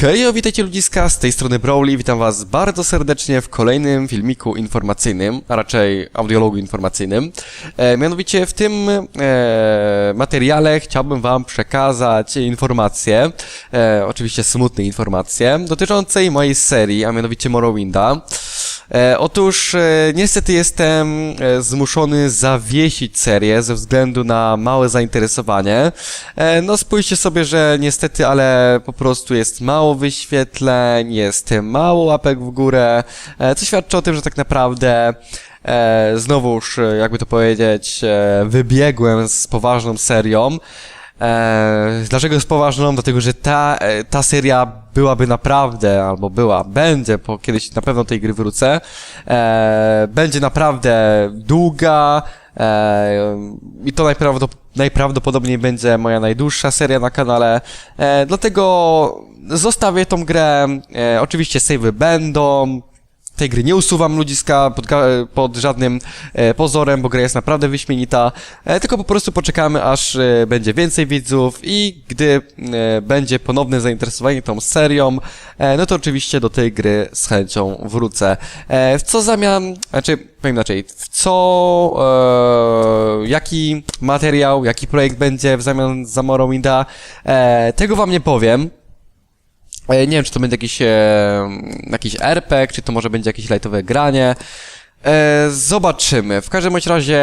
Hej, witajcie ludziska, z tej strony Brawly, witam was bardzo serdecznie w kolejnym filmiku informacyjnym, a raczej audiologu informacyjnym. E, mianowicie w tym e, materiale chciałbym wam przekazać informacje, e, oczywiście smutne informacje, dotyczącej mojej serii, a mianowicie Morrowinda. E, otóż e, niestety jestem e, zmuszony zawiesić serię ze względu na małe zainteresowanie. E, no spójrzcie sobie, że niestety, ale po prostu jest mało wyświetleń, jest mało łapek w górę, e, co świadczy o tym, że tak naprawdę e, znowuż, e, jakby to powiedzieć, e, wybiegłem z poważną serią. E, dlaczego z poważną? Dlatego, że ta, e, ta seria byłaby naprawdę, albo była, będzie, bo kiedyś na pewno tej gry wrócę, e, będzie naprawdę długa e, i to najprawdop najprawdopodobniej będzie moja najdłuższa seria na kanale, e, dlatego zostawię tą grę, e, oczywiście save'y będą, tej gry nie usuwam ludziska pod, pod żadnym e, pozorem, bo gra jest naprawdę wyśmienita, e, tylko po prostu poczekamy aż e, będzie więcej widzów i gdy e, będzie ponowne zainteresowanie tą serią, e, no to oczywiście do tej gry z chęcią wrócę. E, w co zamian, znaczy powiem inaczej, w co, jaki materiał, jaki projekt będzie w zamian za Morrowinda, tego wam nie powiem. E, Nie wiem, czy to będzie jakiś, e, jakiś RPG, czy to może będzie jakieś lightowe granie. E, zobaczymy. W każdym bądź razie